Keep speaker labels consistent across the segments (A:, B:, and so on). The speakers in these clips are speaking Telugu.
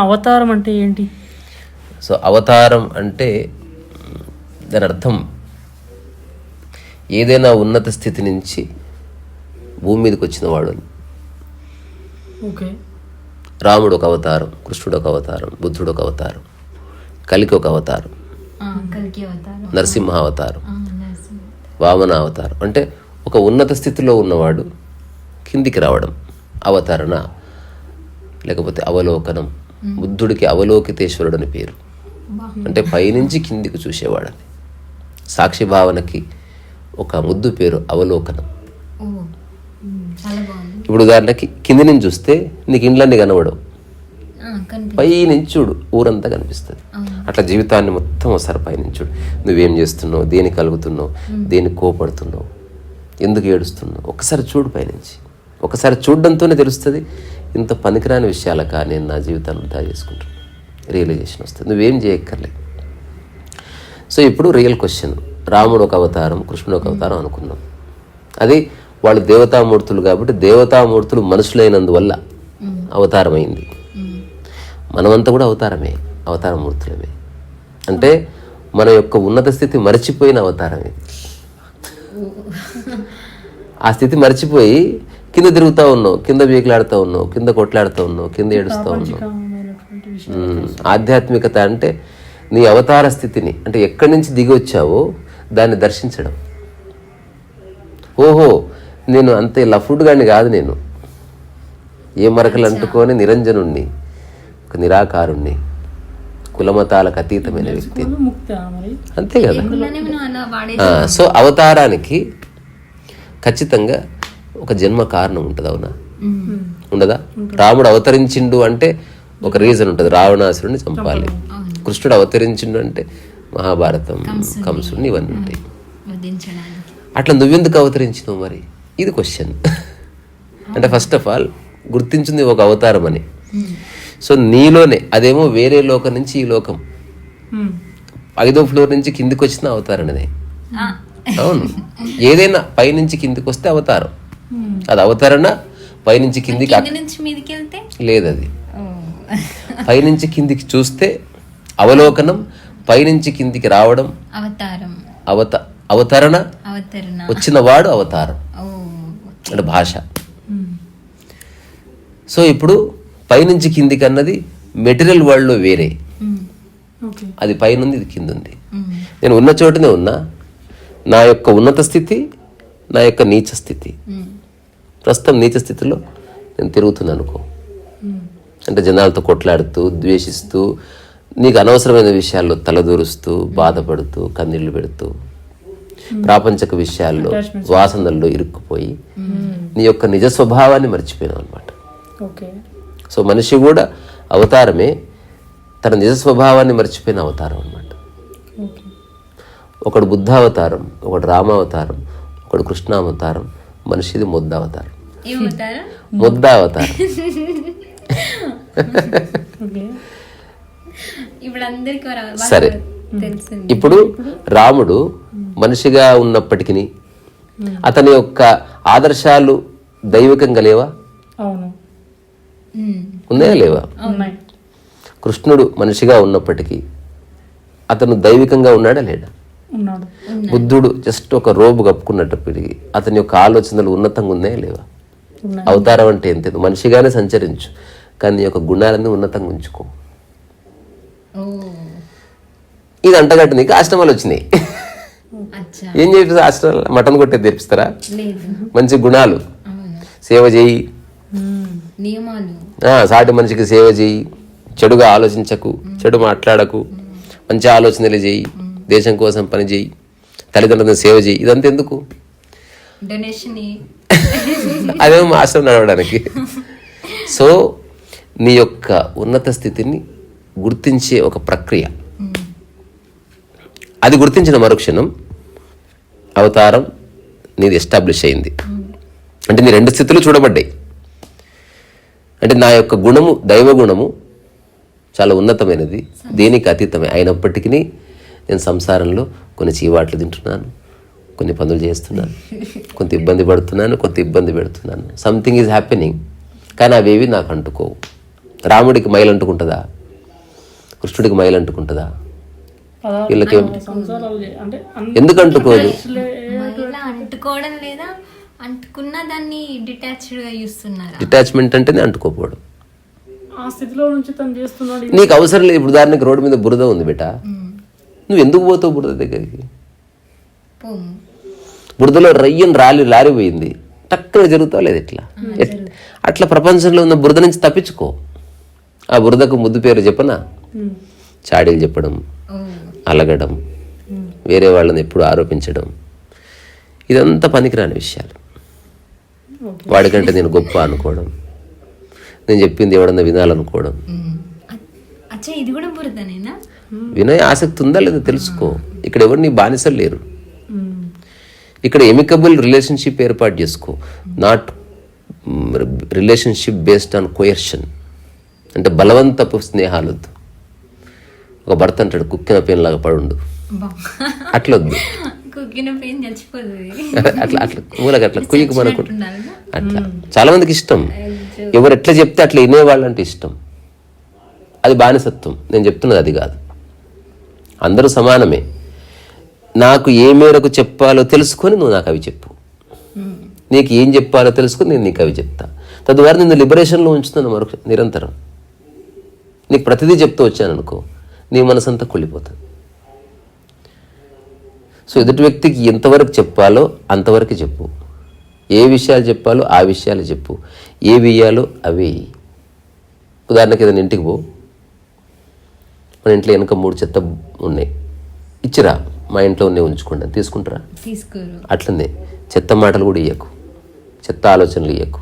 A: అవతారం అంటే ఏంటి?
B: సో అవతారం అంటే దాని అర్థం ఏదైనా ఉన్నత స్థితి నుంచి భూమి మీదకి వచ్చిన వాడు అని
A: ఓకే.
B: రాముడు ఒక అవతారం కృష్ణుడు ఒక అవతారం బుద్ధుడు ఒక అవతారం కలికి ఒక అవతారం
C: కలికి అవతారం.
B: నరసింహ అవతారం. వామన అవతారం. అంటే ఒక ఉన్నత స్థితిలో ఉన్నవాడు కిందికి రావడం అవతరణ లేకపోతే అవలోకనం. బుద్ధుడికి అవలోకితేశ్వరుడు అని పేరు. అంటే పైనుంచి కిందికి చూసేవాడని సాక్షి భావనకి ఒక ముద్దు పేరు అవలోకనం. ఇప్పుడు ఉదాహరణకి కింది నుంచి చూస్తే నీకు ఇండ్లన్నీ కనబడవు.
C: ఆ, కనిపి
B: పై నుంచి చూడు ఊరంతా కనిపిస్తుంది. అట్లా జీవితాన్ని మొత్తం ఒకసారి పైనుంచి చూడు నువ్వేం చేస్తున్నావు? దేనికి కలుగుతున్నావు? దేనికి కోపడుతున్నావు? ఎందుకు ఏడుస్తున్నావు? ఒకసారి చూడు పైనుంచి ఒకసారి చూడడంతోనే తెలుస్తుంది. ఇంత పనికిరాని విషయాలకా నేను నా జీవితాన్ని వృధా చేసుకుంటున్నాను రియలైజేషన్ వస్తుంది. నువ్వేం చేయక్కర్లేదు. సో ఇప్పుడు రియల్ క్వశ్చన్ రాముడు ఒక అవతారం కృష్ణుడు ఒక అవతారం అనుకున్నాం అది వాళ్ళు దేవతామూర్తులు కాబట్టి దేవతామూర్తులు మనుషులైనందువల్ల అవతారమైంది. మనమంతా కూడా అవతారమే అవతారమూర్తులమే అంటే మన యొక్క ఉన్నత స్థితి మర్చిపోయిన అవతారం ఇది ఆ స్థితి మర్చిపోయి కింద తిరుగుతూ ఉన్నావు కింద బీకులాడుతూ ఉన్నావు కింద కొట్లాడుతూ ఉన్నావు కింద ఏడుస్తూ ఉన్నావు. ఆధ్యాత్మికత అంటే నీ అవతార స్థితిని అంటే ఎక్కడి నుంచి దిగి వచ్చావో దాన్ని దర్శించడం. ఓహో నేను అంతే లఫుడ్ గాని కాదు నేను. ఏ మరకలు అంటుకొని నిరంజనుణ్ణి. ఒక నిరాకారుణ్ణి కులమతాలకు అతీతమైన వ్యక్తి. అంతే కదా? సో అవతారానికి ఖచ్చితంగా ఒక జన్మ కారణం ఉంటుంది అవునా? ఉండదా? రాముడు అవతరించిండు అంటే ఒక రీజన్ ఉంటుంది. రావణాసురుడిని చంపాలి. కృష్ణుడు అవతరించిండు అంటే మహాభారతం కంసుడిని. ఇవన్నీ ఉంటాయి. అట్లా నువ్వెందుకు అవతరించినావు మరి? ఇది క్వశ్చన్ అంటే ఫస్ట్ ఆఫ్ ఆల్ గుర్తించింది ఒక అవతారం అని. సో నీలోనే అదేమో వేరే లోకం నుంచి ఈ లోకం. ఐదో ఫ్లోర్ నుంచి కిందికి వచ్చిన అవతారం అనేది అవును. ఏదైనా పైనుంచి కిందికి వస్తే అవతారం అది అవతరణ పైనుంచి కిందికి లేదు అది పైనుంచి కిందికి చూస్తే అవలోకనం పైనుంచి కిందికి రావడం.
C: అవతారం.
B: అవత అవతరణ. వచ్చిన వాడు అవతారం. అంటే భాష. సో ఇప్పుడు పైనుంచి కిందికి అన్నది మెటీరియల్ వరల్డ్లో వేరే. అది పైనుంది ఇది కింద ఉంది నేను ఉన్న చోటనే ఉన్నా నా యొక్క ఉన్నత స్థితి నా యొక్క నీచ స్థితి. ప్రస్తుతం నీచ స్థితిలో నేను తిరుగుతున్నాను అనుకో అంటే జనాలతో కొట్లాడుతూ ద్వేషిస్తూ నీకు అనవసరమైన విషయాల్లో తలదూరుస్తూ బాధపడుతూ కన్నీళ్ళు పెడుతూ ప్రాపంచక విషయాల్లో వాసనల్లో ఇరుక్కుపోయి నీ యొక్క నిజ స్వభావాన్ని మర్చిపోయినావు అనమాట
A: ఓకే.
B: సో మనిషి కూడా అవతారమే తన నిజ స్వభావాన్ని మర్చిపోయిన అవతారం అనమాట ఒకడు బుద్ధావతారం ఒకడు రామావతారం ఒకడు కృష్ణావతారం మనిషిది ముద్దావతారం ముద్దావతారం సరే. ఇప్పుడు రాముడు మనిషిగా ఉన్నప్పటికీ అతని యొక్క ఆదర్శాలు దైవికంగా లేవా?
A: అవును.
B: ఉన్నాయా లేవా? కృష్ణుడు మనిషిగా ఉన్నప్పటికీ అతను దైవికంగా ఉన్నాడా లేడా
A: ఉన్నాడు.
B: బుద్ధుడు జస్ట్ ఒక రోబు కప్పుకున్నప్పటికీ అతని యొక్క ఆలోచనలు ఉన్నతంగా ఉన్నాయా లేవా. అవతారం అంటే ఎంత మనిషిగానే సంచరించు కానీ నీ యొక్క గుణాలన్నీ ఉన్నతంగా ఉంచుకో.
C: ఓ.
B: ఇది అంటగట్టు నీకు ఆశ్రమాలు వచ్చినాయి.
C: అచ్చా.
B: ఏం చేపిస్తారు ఆశ్రమాలు? మటన్ కొట్టేది తెప్పిస్తారా
C: లేదు.
B: మంచి గుణాలు. సేవ చేయి. సాటి మనిషికి సేవ చేయి చెడుగా ఆలోచించకు చెడు మాట్లాడకు మంచి ఆలోచనలు చేయి దేశం కోసం పని చేయి తల్లిదండ్రులను సేవ చేయి ఇదంతా ఎందుకు?
C: డొనేషన్
B: అదేమో మా ఆశ్రమం నడవడానికి. సో నీ యొక్క ఉన్నత స్థితిని గుర్తించే ఒక ప్రక్రియ. అది గుర్తించిన మరుక్షణం అవతారం నీది ఎస్టాబ్లిష్ అయింది. అంటే నీ రెండు స్థితులు చూడబడ్డాయి. అంటే నా యొక్క గుణము దైవ గుణము చాలా ఉన్నతమైనది. దేనికి అతీతమే. అయినప్పటికీ నేను సంసారంలో కొన్ని చీవాట్లు తింటున్నాను కొన్ని పనులు చేస్తున్నాను కొంత ఇబ్బంది పడుతున్నాను కొంత ఇబ్బంది పెడుతున్నాను. సంథింగ్ ఈజ్ హ్యాపెనింగ్ కానీ అవేవి నాకు అంటుకోవు. రాముడికి మైలు అంటుకుంటుందా? కృష్ణుడికి మైలు అంటుకుంటుందా? వీళ్ళకి? ఎందుకు అంటుకోదు?
C: అంటుకోవడం లేదా? అంటుకున్న దాన్ని డిటాచ్డ్గా చూస్తున్నారా?
B: డిటాచ్మెంట్ అంటేనే అంటుకోపోవడం.
A: ఆ స్థితిలో నుంచి తను చేస్తున్నాడు.
B: నీకు అవసరం లేదు. ఇప్పుడు ఉదాహరణకి రోడ్డు మీద బురద ఉంది బేట నువ్వు ఎందుకు పోతావు బురద దగ్గరికి?
C: పోము.
B: బురదలో రయ్యని రాలి లారిపోయింది. టక్కున జరుగుతావు లేదు ఇట్లా? ఎట్- అట్లా ప్రపంచంలో ఉన్న బురద నుంచి తప్పించుకో. ఆ బురదకు ముద్దు పేరు చెప్పనా. చాడీలు చెప్పడం
C: ఓ.
B: అలగడం వేరే వాళ్ళని ఎప్పుడు ఆరోపించడం. ఇదంతా పనికిరాని విషయాలు. వాడికంటే నేను గొప్ప అనుకోవడం. నేను చెప్పింది ఎవడన్నా వినాలనుకోవడం.
C: ఇది కూడా బురదనేనా?
B: వినయ ఆసక్తి ఉందా లేదా తెలుసుకో. ఇక్కడ ఎవరు నీ బానిసలు లేరు. ఇక్కడ ఎమికబుల్ రిలేషన్షిప్ ఏర్పాటు చేసుకో. Not relationship based on coercion అంటే బలవంతపు స్నేహాలొద్దు. ఒక భర్త అంటాడు కుక్కిన పెయిన్ పడుండు. అట్లొద్దు. అట్లా అట్లా అట్లా కుయ్యకు మనకు అట్లా. చాలా మందికి ఇష్టం. ఎవరు ఎట్లా చెప్తే అట్లా వినేవాళ్ళంటే ఇష్టం. అది బానిసత్వం. నేను చెప్తున్నది అది కాదు. అందరూ సమానమే. నాకు ఏ మేరకు చెప్పాలో తెలుసుకొని నువ్వు నాకు అవి చెప్పు. నీకు ఏం చెప్పాలో తెలుసుకొని నేను నీకు అవి చెప్తా. తద్వారా నిన్ను లిబరేషన్లో ఉంచుతాను మరొక నిరంతరం. నీకు ప్రతిదీ చెప్తూ వచ్చాను అనుకో నీ మనసంతా కుళ్ళిపోతుంది. సో ఎదుటి వ్యక్తికి ఎంతవరకు చెప్పాలో అంతవరకు చెప్పు. ఏ విషయాలు చెప్పాలో ఆ విషయాలు చెప్పు. ఏ వేయాలో అవి. ఉదాహరణకి ఏదైనా ఇంటికి పో. మన ఇంట్లో వెనక మూడు చెత్త ఉన్నాయి. ఇచ్చిరా. మా ఇంట్లో ఉన్నాయి ఉంచుకోండి. తీసుకుంటారా?
C: తీసుకోరు.
B: అట్లనే చెత్త మాటలు కూడా ఇయ్యకు. చెత్త ఆలోచనలు ఇయ్యకు.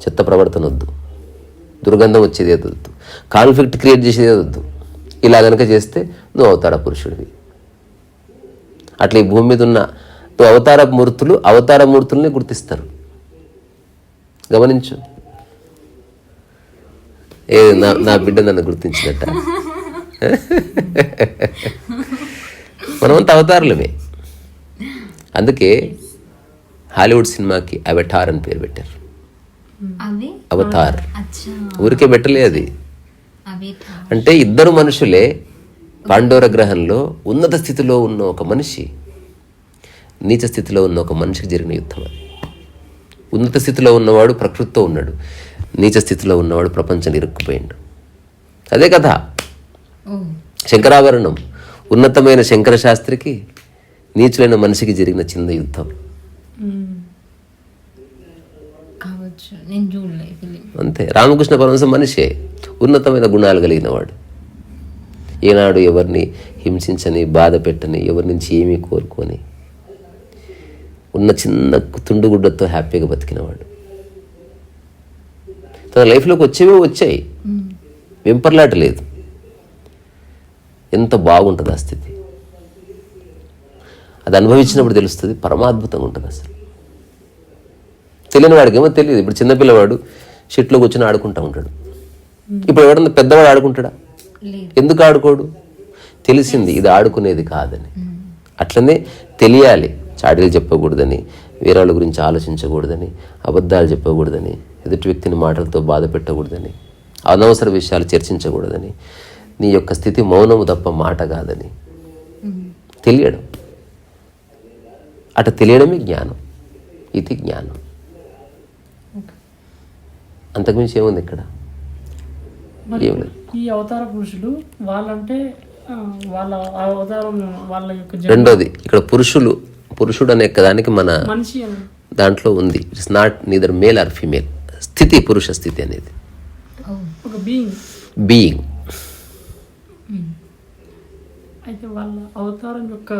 B: చెత్త ప్రవర్తన వద్దు. దుర్గంధం వచ్చేది వద్దు. కాన్ఫ్లిక్ట్ క్రియేట్ చేసేది వద్దు. ఇలా కనుక చేస్తే నువ్వు అవతార పురుషుడివి? అట్లా ఈ భూమి మీద ఉన్న అవతార మూర్తులు అవతార మూర్తుల్ని గుర్తిస్తారు. గమనించు. ఏ నా నా బిడ్డ నన్ను గుర్తించినట్ట. మనమంతా అవతారులమే. అందుకే హాలీవుడ్ సినిమాకి అవతార్ అని పేరు పెట్టారు.
C: అవి?
B: అవతార్. ఊరికే పెట్టలే అది. అంటే ఇద్దరు మనుషులే పాండోర గ్రహంలో ఉన్నత స్థితిలో ఉన్న ఒక మనిషి నీచ స్థితిలో ఉన్న ఒక మనిషికి జరిగిన యుద్ధం అది. ఉన్నత స్థితిలో ఉన్నవాడు ప్రకృతితో ఉన్నాడు నీచ స్థితిలో ఉన్నవాడు ప్రపంచం ఇరుక్కుపోయిండు. అదే కథ. శంకరాభరణం ఉన్నతమైన శంకర శాస్త్రికి నీచులైన మనిషికి జరిగిన చిన్న యుద్ధం. అంతే. రామకృష్ణ పరమహంస మనిషే ఉన్నతమైన గుణాలు కలిగిన వాడు. ఏనాడు ఎవరిని హింసించని బాధ పెట్టని ఎవరి నుంచి ఏమీ కోరుకొని. ఉన్న చిన్న తుండుగుడ్డతో హ్యాపీగా బతికినవాడు. తన లైఫ్లోకి వచ్చేవే వచ్చాయి. వెంపర్లాట లేదు. ఎంత బాగుంటుంది ఆ స్థితి. అది అనుభవించినప్పుడు తెలుస్తుంది పరమాద్భుతంగా ఉంటుంది అసలు. తెలియని వాడికి ఏమో తెలియదు. ఇప్పుడు చిన్నపిల్లవాడు షిట్లో కూర్చొని ఆడుకుంటా ఉంటాడు. ఇప్పుడు ఎవడన్నా పెద్దవాడు ఆడుకుంటాడా? ఎందుకు ఆడుకోడు? తెలిసింది ఇది ఆడుకునేది కాదని. అట్లనే తెలియాలి చాడీలు చెప్పకూడదని వేరే వాళ్ళ గురించి ఆలోచించకూడదని అబద్ధాలు చెప్పకూడదని ఎదుటి వ్యక్తిని మాటలతో బాధ పెట్టకూడదని అనవసర విషయాలు చర్చించకూడదని నీ యొక్క స్థితి మౌనము తప్ప మాట కాదని. తెలియడం. అట తెలియడమే జ్ఞానం. ఇది జ్ఞానం. అంతకుమించి ఏముంది ఇక్కడ?
A: ఈ అవతార పురుషులు వాళ్ళంటే వాళ్ళ అవతారం వాళ్ళ యొక్క
B: రెండోది ఇక్కడ పురుషులు పురుషుడు అనే దానికి మన దాంట్లో ఉంది. It's not neither male or female స్థితి పురుష స్థితి అనేది.
A: ఒక బీయింగ్
B: బీయింగ్
A: అయితే వాళ్ళ అవతారం యొక్క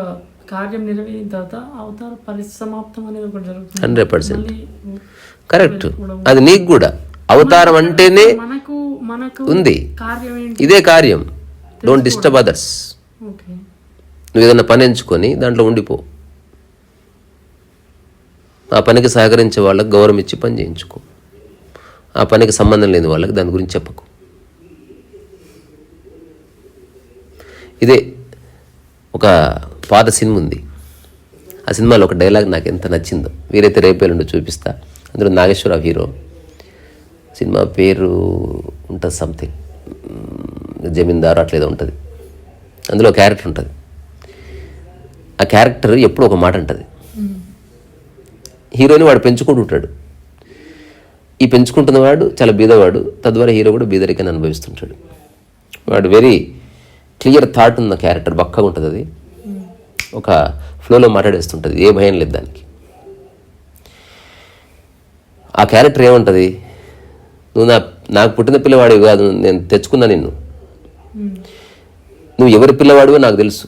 A: కార్యం నెరవేరిన తర్వాత అవతార పరిసమాప్తం అనేది ఒకటి జరుగుతుంది.
B: Hundred percent. కరెక్ట్. అది నీకు కూడా. అవతారం అంటేనే
A: మనకు
B: ఉంది. ఇదే కార్యం. డోంట్ డిస్టర్బ్ అదర్స్ నువ్వు ఏదైనా పని ఎంచుకొని దాంట్లో ఉండిపో. ఆ పనికి సహకరించే వాళ్ళకి గౌరవం ఇచ్చి పని చేయించుకో. ఆ పనికి సంబంధం లేని వాళ్ళకి దాని గురించి చెప్పకు. ఇదే ఒక పాత సినిమా ఉంది. ఆ సినిమాలో ఒక డైలాగ్ నాకు ఎంత నచ్చిందో. వీరైతే రేపేలుండి చూపిస్తా. అందులో నాగేశ్వరరావు హీరో. సినిమా పేరు ఉంటుంది సంథింగ్ జమీందారు అట్లేదో ఉంటుంది. అందులో క్యారెక్టర్ ఉంటుంది. ఆ క్యారెక్టర్ ఎప్పుడు ఒక మాట ఉంటుంది. హీరోని వాడు పెంచుకుంటుంటాడు ఈ పెంచుకుంటున్నవాడు చాలా బీదవాడు తద్వారా హీరో కూడా బీదరికని అనుభవిస్తుంటాడు. వాడు వెరీ క్లియర్ థాట్ ఉన్న క్యారెక్టర్ బక్కగా ఉంటుంది అది. ఒక ఫ్లోలో మాట్లాడేస్తుంటుంది. ఏ భయం లేదు దానికి. ఆ క్యారెక్టర్ ఏముంటుంది? నువ్వు నా నాకు పుట్టిన పిల్లవాడివి కాదు నేను తెచ్చుకున్నా నిన్ను. నువ్వు ఎవరి పిల్లవాడివో నాకు తెలుసు.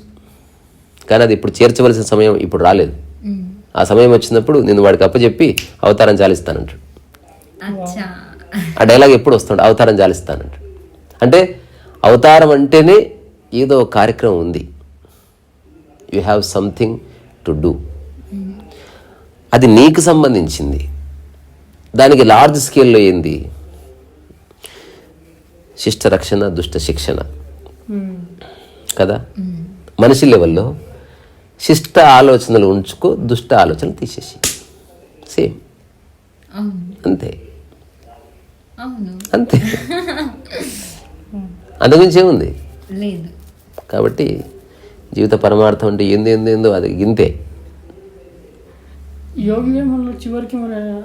B: కానీ అది ఇప్పుడు చేర్చవలసిన సమయం ఇప్పుడు రాలేదు. ఆ సమయం వచ్చినప్పుడు నేను వాడికి అప్పచెప్పి అవతారం చాలిస్తానంటాడు ఆ డైలాగ్ ఎప్పుడు వస్తాడు అవతారం చాలిస్తానంటాడు అంటే అవతారం అంటేనే ఏదో ఒక కార్యక్రమం ఉంది. You have something to do అది నీకు సంబంధించింది. దానికి లార్జ్ స్కేల్లో ఏంది? శిష్ట రక్షణ దుష్ట శిక్షణ. కదా? మనిషి లెవెల్లో శిష్ట ఆలోచనలు ఉంచుకో దుష్ట ఆలోచనలు తీసేసి. సేమ్.
C: అవును.
B: అంతే.
C: అవును.
B: అంతే. అంతకుమించి ఏముంది?
C: లేదు.
B: కాబట్టి జీవిత పరమార్థం అంటే ఏంది ఏంది ఏందో అది గింతే
A: యోగి చివరికి మరి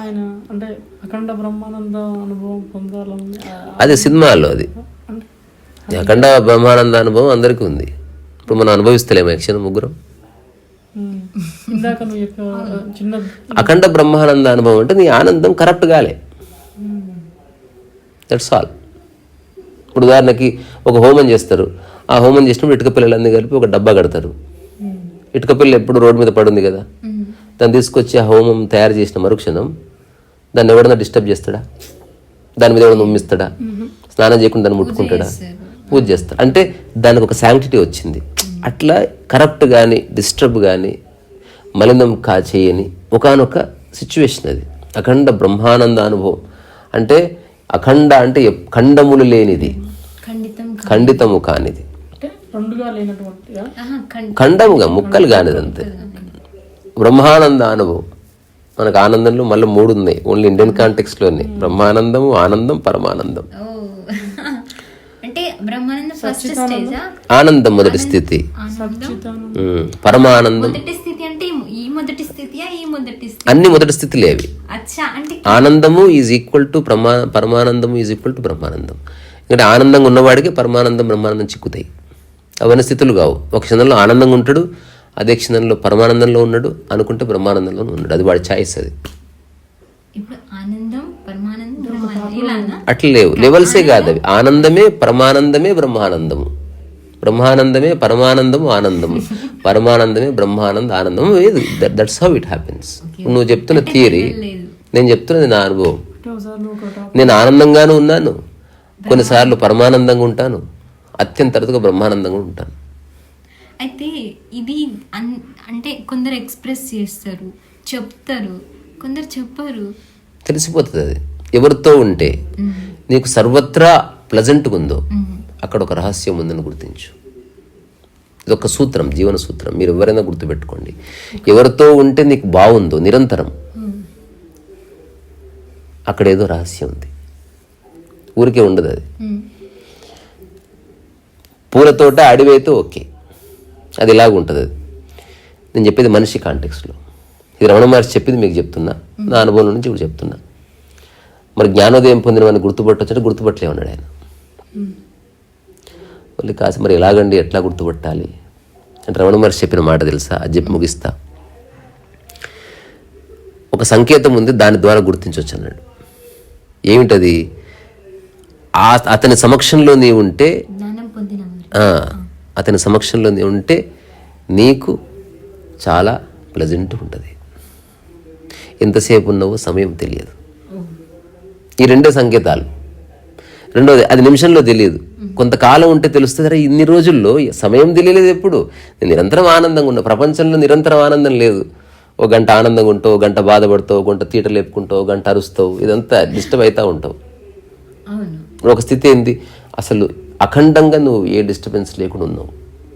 A: ఆయన అంటే అఖండ బ్రహ్మానంద అనుభవం పొందాలని
B: అది సినిమాలో అది. అఖండ బ్రహ్మానంద అనుభవం అందరికీ ఉంది. ఇప్పుడు మనం అనుభవిస్తలేము యక్షణ ముగ్గురం. అఖండ బ్రహ్మానంద అనుభవం అంటే నీ ఆనందం కరప్ట్ కాలే దట్స్ ఆల్ ఇప్పుడు ఉదాహరణకి ఒక హోమం చేస్తారు. ఆ హోమం చేసినప్పుడు ఇటుక పిల్లలన్నీ కలిపి ఒక డబ్బా కడతారు. ఇటుక పిల్ల ఎప్పుడు రోడ్డు మీద పడుంది కదా. దాన్ని తీసుకొచ్చి ఆ హోమం తయారు చేసిన మరుక్షణం దాన్ని ఎవడన్నా డిస్టర్బ్ చేస్తాడా? దాని మీద ఎవడన్నా ఉమ్మిస్తాడా? స్నానం చేయకుండా దాన్ని ముట్టుకుంటాడా? పూజ చేస్తాడు. అంటే దానికి ఒక శాంక్టిటీ వచ్చింది. అట్లా కరప్ట్ కానీ డిస్టర్బ్ కానీ మలినం కా చేయని ఒకనొక సిచ్యువేషన్ అది. అఖండ బ్రహ్మానంద అనుభవం. అంటే అఖండ అంటే ఖండములు లేనిది. ఖండితము కానిది.
A: అంటే రెండుగా లేనటువంటిగా
C: ఆహా, ఖండి-
B: ఖండముగా ముక్కలు కానిది అంతే బ్రహ్మానంద అనుభవం మనకు ఆనందంలో మళ్ళీ మూడు ఉన్నాయి ఓన్లీ ఇండియన్ కాంటెక్స్లోనే బ్రహ్మానందము ఆనందం పరమానందం.
C: ఓ. అంటే బ్రహ్మానందం ఫస్ట్ స్టేజా
B: ఆనందం మొదటి స్థితి. పరమానందం.
C: మొదటి స్థితి అంటే ఈ మొదటి స్థితియా ఈ మొదటి స్థితి?
B: అన్ని మొదటి స్థితిలే అవి.
C: అచ్చా అంటే
B: ఆనందము ఈజ్ ఈక్వల్ టు ప్రమా పరమానందము ఈజ్ ఈక్వల్ టు బ్రహ్మానందం. ఎందుకంటే ఆనందంగా ఉన్నవాడికి పరమానందం బ్రహ్మానందం చిక్కుతాయి. అవన్నీ స్థితులు కావు. ఒక క్షణంలో ఆనందంగా ఉంటాడు అదే క్షణంలో పరమానందంలో ఉన్నాడు అనుకుంటే బ్రహ్మానందంలో ఉన్నాడు. అది వాడి ఛాయిస్ అది.
C: ఇప్పుడు ఆనందం పరమానందం బ్రహ్మానందం ఇలానా
B: అట్లా లేవు. లెవెల్సే కాదు అవి. ఆనందమే పరమానందమే బ్రహ్మానందము. బ్రహ్మానందమే పరమానందము ఆనందము. పరమానందమే బ్రహ్మానంద ఆనందము. లేదు దట్స్ హౌ ఇట్ హ్యాపెన్స్ నువ్వు చెప్తున్న థియరీ నేను చెప్తున్నది నా అనుభవం. నేను ఆనందంగానూ ఉన్నాను. కొన్నిసార్లు పరమానందంగా ఉంటాను. అత్యంత అరుదుగా బ్రహ్మానందంగా ఉంటాను.
C: అయితే ఇది అన్- అంటే కొందరు ఎక్స్ప్రెస్ చేస్తారు చెప్తారు కొందరు చెప్పరు.
B: తెలిసిపోతుంది అది. ఎవరితో ఉంటే నీకు సర్వత్రా ప్లజెంట్గా ఉందో అక్కడ ఒక రహస్యం ఉందని గుర్తించు. ఇది ఒక సూత్రం జీవన సూత్రం. మీరు ఎవరైనా గుర్తుపెట్టుకోండి ఎవరితో ఉంటే నీకు బాగుందో నిరంతరం అక్కడ ఏదో రహస్యం ఉంది ఊరికే ఉండదు అది పూల తోట అడవి ఓకే. అది ఇలాగ ఉంటుంది అది. నేను చెప్పేది మనిషి కాంటెక్స్లో ఇది రమణ మహర్షి చెప్పింది మీకు చెప్తున్నా. నా అనుభవం నుంచి ఇప్పుడు చెప్తున్నా. మరి జ్ఞానోదయం పొందిన వాడిని గుర్తుపట్టొచ్చంటే గుర్తుపట్టలే ఉన్నాడు ఆయన. మళ్ళీ కాసి మరి ఎలాగండి ఎట్లా గుర్తుపట్టాలి? అంటే రమణ మహర్షి చెప్పిన మాట తెలుసా? అది చెప్పి ముగిస్తా. ఒక సంకేతం ఉంది దాని ద్వారా గుర్తించవచ్చు అన్నాడు. ఏమిటది? అతని సమక్షంలో నీవు ఉంటే
C: జ్ఞానం పొందిన
B: అతని సమక్షంలో ఉంటే నీకు చాలా ప్లజెంట్ ఉంటుంది. ఎంతసేపు ఉన్నావో సమయం తెలియదు. ఈ రెండే సంకేతాలు. రెండోది అది నిమిషంలో తెలియదు. కొంతకాలం ఉంటే తెలుస్తుంది అరే ఇన్ని రోజుల్లో సమయం తెలియలేదు ఎప్పుడు? నేను నిరంతరం ఆనందంగా ఉన్నా. ప్రపంచంలో నిరంతరం ఆనందం లేదు. ఓ గంట ఆనందంగా ఉంటావు గంట బాధపడతావు గంట తీట లేపుకుంటావు గంట అరుస్తావు ఇదంతా డిస్టర్బ్ అవుతూ ఉంటావు. ఒక స్థితి ఏంది? అసలు అఖండంగా నువ్వు ఏ డిస్టర్బెన్స్ లేకుండా ఉన్నావు?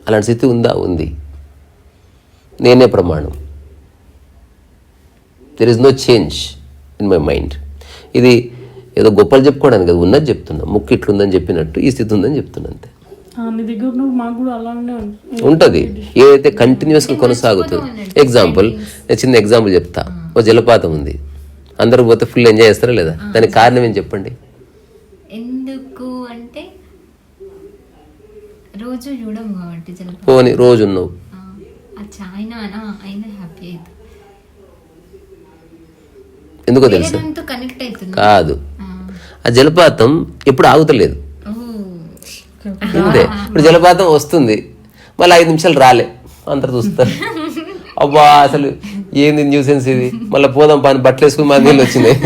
B: అలాంటి స్థితి ఉందా? ఉంది. నేనే ప్రమాణం. There is no change in my mind ఇది ఏదో గొప్పలు చెప్పుకోవడానికి కదా ఉన్నది చెప్తున్నా. ముక్కు ఇట్లుందని చెప్పినట్టు ఈ స్థితి ఉందని చెప్తున్నా అంతే.
A: ఆ, నీ దగ్గర నువ్వు మాకు కూడా అలానే ఉంది.
B: ఉంటుంది. ఏదైతే కంటిన్యూస్గా కొనసాగుతుంది ఎగ్జాంపుల్ నేను చిన్న ఎగ్జాంపుల్ చెప్తా. ఓ జలపాతం ఉంది. అందరూ పోతే ఫుల్ ఎంజాయ్ చేస్తారా లేదా? దానికి కారణం ఏం చెప్పండి?
C: ఎందుకు అంటే రోజు చూడం కాబట్టి జలపాతం
B: పోని రోజు ఉన్నావు
C: ఆ, అచ్చా ఆయన ఆయన హ్యాపీ అవుతుంది
B: ఎందుకో తెలుసా?
C: వేరేదాంతో కనెక్ట్ అవుతుంది?
B: కాదు.
C: ఆ.
B: జలపాతం ఎప్పుడు ఆగుతలేదు. అంతే ఇప్పుడు జలపాతం వస్తుంది. మళ్ళీ ఐదు నిమిషాలు రాలే. అందరు చూస్తారు. అబ్బా అసలు ఏంది న్యూసెన్స్ ఇది? మళ్ళీ పోదాం పని బట్టలు వేసుకుని మన నీళ్ళు వచ్చినాయి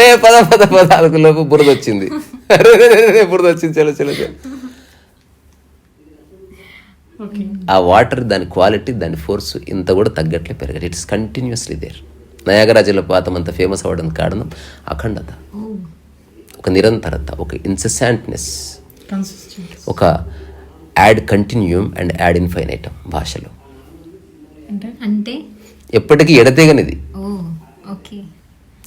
B: ఏ పద పద పద అనుకులోపు బురద వచ్చింది. బురద వచ్చింది. చలో చలో చలో. ఆ వాటర్ దాని క్వాలిటీ దాని ఫోర్స్ ఇంత కూడా తగ్గట్లే పెరగదు. ఇట్స్ కంటిన్యూస్లీ దేర్ నయాగరా జలపాతం అంత ఫేమస్ అవ్వడానికి కారణం అఖండత. ఒక నిరంతరత ఒక ఇన్సెసాంట్నెస్ ఒక ad continuum and ad infinitum భాషలో.
A: అంటే?
C: అంటే?
B: ఎప్పటికీ ఎడతెగనిది.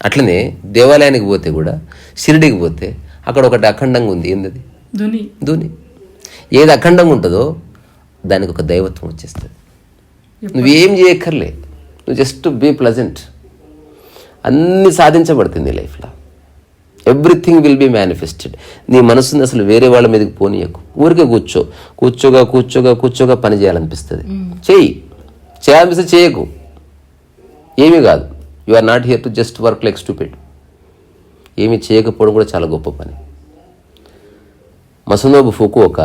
B: అట్లనే దేవాలయానికి పోతే కూడా షిరిడికి పోతే అక్కడ ఒకటి అఖండంగా ఉంది. ఏంది
A: ధుని.
B: ధూని. ఏది అఖండంగా ఉంటుందో దానికి ఒక దైవత్వం వచ్చేస్తుంది. నువ్వేం చేయక్కర్లే. నువ్వు జస్ట్ బీ ప్లజెంట్. అన్నీ సాధించబడుతుంది నీ లైఫ్లో. ఎవ్రీథింగ్ విల్ బీ మేనిఫెస్టెడ్ నీ మనసుని అసలు వేరే వాళ్ళ మీదకి పోనీయకు. ఊరికే కూర్చో. కూర్చోగా కూర్చోగా కూర్చోగా పని చేయాలనిపిస్తుంది. చెయ్యి. చేయాలనిపిస్తే చేయకు. ఏమీ కాదు. You are not here to just work like stupid ఏమీ చేయకపోవడం కూడా చాలా గొప్ప పని. మసనోబు ఫుకుఓక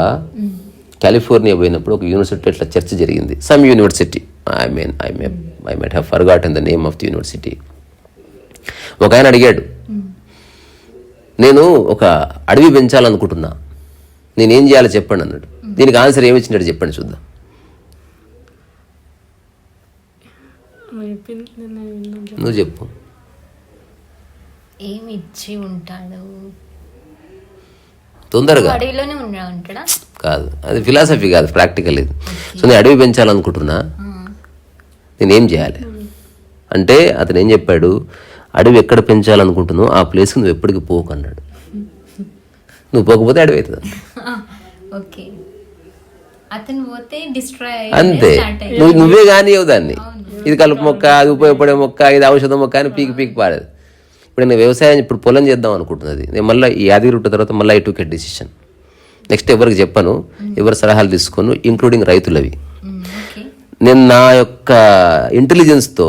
B: కాలిఫోర్నియా పోయినప్పుడు ఒక యూనివర్సిటీ ఇట్లా చర్చ జరిగింది. Some university I mean I may I met have forgot in the name of the university ఒక ఆయన అడిగాడు నేను ఒక అడవి పెంచాలనుకుంటున్నా. నేనేం చేయాలో చెప్పండి అన్నాడు. దీనికి ఆన్సర్ ఏమి ఇచ్చినాడు చెప్పండి చూద్దాం.
A: నువ్వు చెప్పు.
B: నువ్వు చెప్పు.
C: ఏమి ఇచ్చి ఉంటాడు?
B: తొందరగా. కాదు. అది ఫిలాసఫీ కాదు ప్రాక్టికల్ ఇది. సో నేను అడవి పెంచాలనుకుంటున్నా.
C: ఆ.
B: నేనేం చేయాలి? అంటే అతను ఏం చెప్పాడు? అడవి ఎక్కడ పెంచాలనుకుంటున్నావు ఆ ప్లేస్కి నువ్వు ఎప్పటికి పోకు అన్నాడు. నువ్వు పోకపోతే అడవి అవుతుంది. అంతే. నువ్వు నువ్వే కానివ్వవు దాన్ని. ఇది కలుపు మొక్క అది ఉపయోగపడే మొక్క ఇది ఔషధ మొక్క అని పీకి పీకి పారేది. ఇప్పుడు నేను వ్యవసాయం ఇప్పుడు పొలం చేద్దాం అనుకుంటున్నది. నేను మళ్ళీ ఈ యాదగిరి రూట్ తర్వాత మళ్ళీ ఐ టుక్ డిసిషన్ నెక్స్ట్ ఎవరికి చెప్పను ఎవరి సలహాలు తీసుకోను ఇంక్లూడింగ్ రైతులవి.
C: ఓకే
B: నేను నా యొక్క ఇంటెలిజెన్స్తో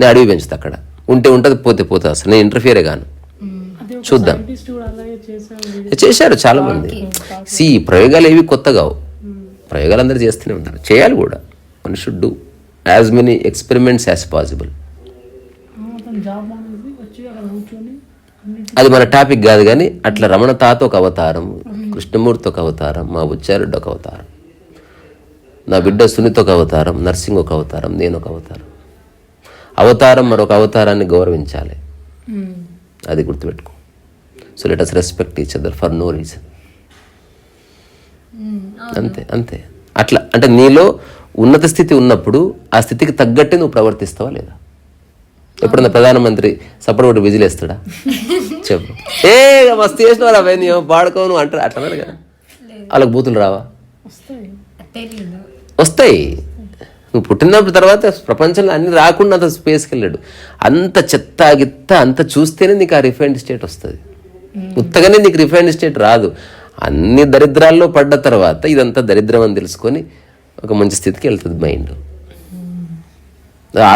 B: నేను అడవి పెంచుతా అక్కడ. ఉంటే ఉంటుంది పోతే పోతే అసలు. నేను ఇంటర్ఫియరే కాను
A: అది ఒక
B: చూద్దాం. చేశారు. చాలా మంది సి ప్రయోగాలు ఏవి కొత్త కావు ప్రయోగాలు అందరూ చేస్తూనే ఉంటారు. చేయాలి కూడా. One should do as many experiments as possible అది మన టాపిక్ కాదు కానీ అట్లా రమణ తాత ఒక అవతారం కృష్ణమూర్తి ఒక అవతారం మా బుచ్చారెడ్డి ఒక అవతారం నా బిడ్డ సునీత ఒక అవతారం నర్సింగ్ ఒక అవతారం నేను ఒక అవతారం. అవతారం మరొక అవతారాన్ని గౌరవించాలి. అది గుర్తుపెట్టుకో. So let us respect each other for no reason అంతే అంతే. అట్లా అంటే నీలో ఉన్నత స్థితి ఉన్నప్పుడు ఆ స్థితికి తగ్గట్టే నువ్వు ప్రవర్తిస్తావా లేదా? ఎప్పుడన్నా ప్రధానమంత్రి సపోర్ట్ ఒకటి విజిలేస్తాడా చెప్పు. ఏ మస్తు చేసినావు రా నీ పాడుకో నువ్వు అంటారు అట్లా కదా. వాళ్ళకి బూతులు రావా?
A: వస్తాయి.
B: నువ్వు పుట్టినప్పుడు తర్వాత ప్రపంచంలో అన్ని రాకుండా అంత స్పేస్కి వెళ్ళాడు. అంత చెత్త గిత్త అంత చూస్తేనే నీకు ఆ రిఫైన్డ్ స్టేట్ వస్తుంది. ఉత్తగానే నీకు రిఫైన్డ్ స్టేట్ రాదు. అన్ని దరిద్రాల్లో పడ్డ తర్వాత ఇదంతా దరిద్రం అని తెలుసుకొని ఒక మంచి స్థితికి వెళ్తుంది మైండ్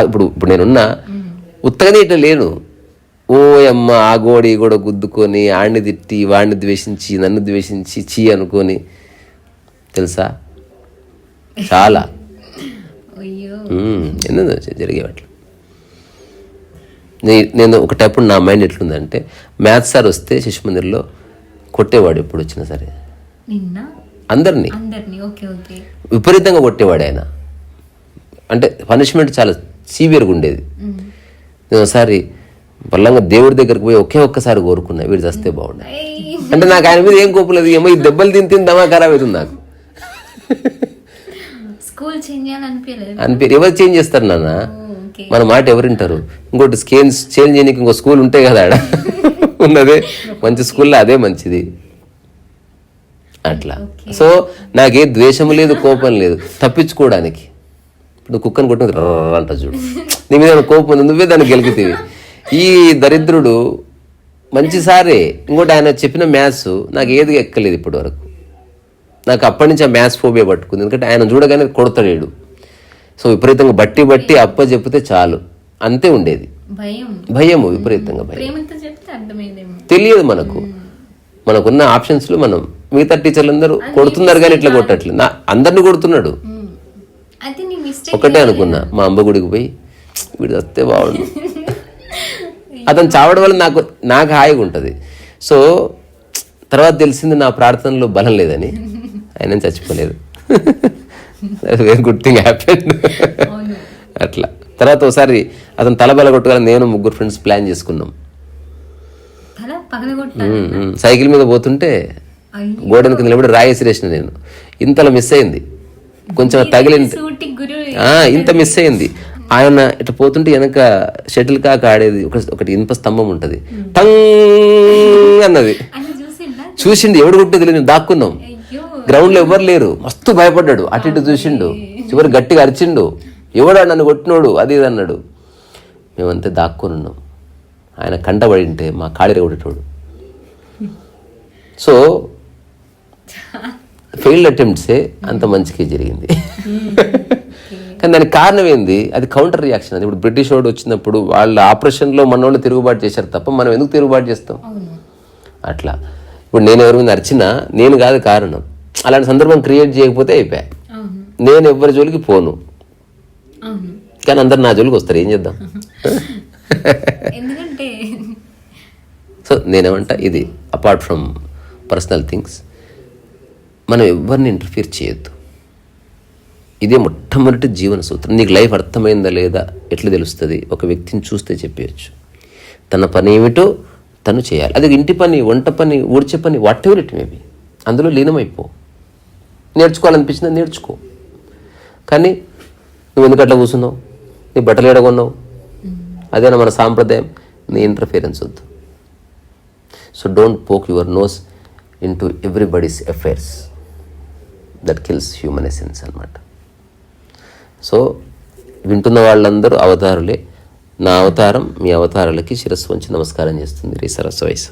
B: ఇప్పుడు ఇప్పుడు నేనున్నా ఉత్తగానే ఇట్లా లేను. ఓ అమ్మ ఆ గోడి కూడా గుద్దుకొని ఆడిని తిట్టి వాడిని ద్వేషించి నన్ను ద్వేషించి చీ అనుకొని. తెలుసా? చాలా. ఎన్నో జరిగేవి అట్లా. నే- నేను ఒకటప్పుడు నా మైండ్ ఎట్లుందంటే మ్యాథ్స్ సార్ వస్తే శిశు మందిర్లో కొట్టేవాడు ఎప్పుడు వచ్చినా సరే. అందరినీ. విపరీతంగా కొట్టేవాడు ఆయన. అంటే పనిష్మెంట్ చాలా సీవియర్గా ఉండేది. ఒకసారి బల్లంగా దేవుడి దగ్గరికి పోయి ఒకే ఒక్కసారి కోరుకున్నా వీడు చస్తే బాగుండే. అంటే నాకు ఆయన మీద ఏం కోపలేదు ఏమో ఈ దెబ్బలు తిని తిని దమా ఖరాబ్ అవుతుంది నాకు.
C: స్కూల్ చేంజ్ చేయాలనిపించలేదు
B: అనిపి ఎవరు చేంజ్ చేస్తారు నాన్న? మన మాట ఎవరు వింటారు? ఇంకోటి స్కేల్స్ చేంజ్ చేయడానికి ఇంకో స్కూల్ ఉంటాయి కదా ఆడ. ఉన్నదే. మంచి స్కూల్లో అదే మంచిది. అట్లా. సో నాకే ద్వేషం లేదు కోపం లేదు. తప్పించుకోవడానికి. ఇప్పుడు కుక్కని కొట్టిన అంట చూడు. నీ మీద కోపం ఉంది? నువ్వే దాన్ని గెలికితేవి ఈ దరిద్రుడు మంచి సారే. ఇంకోటి ఆయన చెప్పిన మ్యాథ్స్ నాకు ఏది ఎక్కలేదు ఇప్పటి వరకు నాకు అప్పటి నుంచి ఆ మ్యాథ్స్ ఫోబియా పట్టుకుంది. ఎందుకంటే ఆయన చూడగానే కొడతాడు సో విపరీతంగా బట్టి బట్టి అప్ప చెప్తే చాలు. అంతే ఉండేది.
C: భయం.
B: భయము విపరీతంగా భయం. తెలియదు మనకు. మనకున్న ఆప్షన్స్లో మనం మిగతా టీచర్లు అందరూ కొడుతున్నారు కానీ ఇట్లా కొట్టట్లేదు. అందరిని కొడుతున్నాడు. ఒకటే అనుకున్నా. మా అమ్మ గుడికి పోయి వీడు వస్తే బాగుండు. అతను చావడం వల్ల నాకు నాకు హాయిగా ఉంటుంది. సో తర్వాత తెలిసింది నా ప్రార్థనలో బలం లేదని. ఆయన చచ్చిపోలేదు. గుడ్ థింగ్
C: అవును.
B: అట్లా. తర్వాత ఒకసారి అతను తల బల కొట్టుకొని నేను ముగ్గురు ఫ్రెండ్స్ ప్లాన్ చేసుకున్నాం. సైకిల్ మీద పోతుంటే
C: అయ్యో.
B: గోడనికి నిలబడి రాయేసిరేసిన నేను. ఇంతలో మిస్ అయింది. కొంచెం తగిలింది. ఇంత మిస్ అయింది. ఆయన ఇట్లా పోతుంటే వెనక షటిల్ కాక ఆడేది. ఒక ఒకటి ఇనుప స్తంభం ఉంటది. టంగ్ అన్నది.
C: అని చూసిండా?
B: ఎవడు కొట్టు తెలియదు. దాక్కున్నాం.
C: అయ్యో.
B: గ్రౌండ్లో ఎవ్వరు లేరు. మస్తు భయపడ్డాడు. అటు ఇటు చూసిండు. చివరి గట్టిగా అరిచిండు. ఎవడా నన్ను కొట్టినోడు? అది ఇది అన్నాడు. మేమంతే దాక్కుని ఉన్నాం. ఆయన కంటబడి ఉంటే మా కాళీ కొట్టేటోడు. సో ఫెయిల్డ్ అటెంప్ట్సే అంత మంచిగా జరిగింది. కానీ దానికి కారణం ఏంది? అది కౌంటర్ రియాక్షన్ అది. ఇప్పుడు బ్రిటిష్ వాడు వచ్చినప్పుడు వాళ్ళ ఆపరేషన్లో మన వాళ్ళు తిరుగుబాటు చేశారు తప్ప మనం ఎందుకు తిరుగుబాటు చేస్తాం? అట్లా. ఇప్పుడు నేను ఎవరి మీద అరిచినా నేను కాదు కారణం. అలాంటి సందర్భం క్రియేట్ చేయకపోతే అయిపోయా. నేను ఎవరి జోలికి పోను. కానీ అందరు నా జోలికి వస్తారు. ఏం చేద్దాం? సో నేనేమంట? ఇది అపార్ట్ ఫ్రమ్ పర్సనల్ థింగ్స్ మనం ఎవరిని ఇంటర్ఫియర్ చేయొద్దు. ఇదే మొట్టమొదటి జీవన సూత్రం. నీకు లైఫ్ అర్థమైందా లేదా ఎట్లా తెలుస్తుంది? ఒక వ్యక్తిని చూస్తే చెప్పేయచ్చు. తన పని ఏమిటో తను చేయాలి. అది ఇంటి పని వంట పని ఊడ్చే పని వాట్ ఎవర్ ఇట్ మేబీ అందులో లీనమైపో. నేర్చుకోవాలనిపించిందా? నేర్చుకో. కానీ నువ్వు ఎందుకు అట్లా కూర్చున్నావు? నీ బట్టలు ఎడగొన్నావు అదేనా మన సాంప్రదాయం? నీ ఇంటర్ఫియరెన్స్ వద్దు. So don't poke your nose in to everybody's affairs that kills human essence అనమాట సో వింటున్న వాళ్ళందరూ అవతారులే. నా అవతారం మీ అవతారాలకి శిరస్సు వంచి నమస్కారం చేస్తుంది రీ సరస్సు వయసు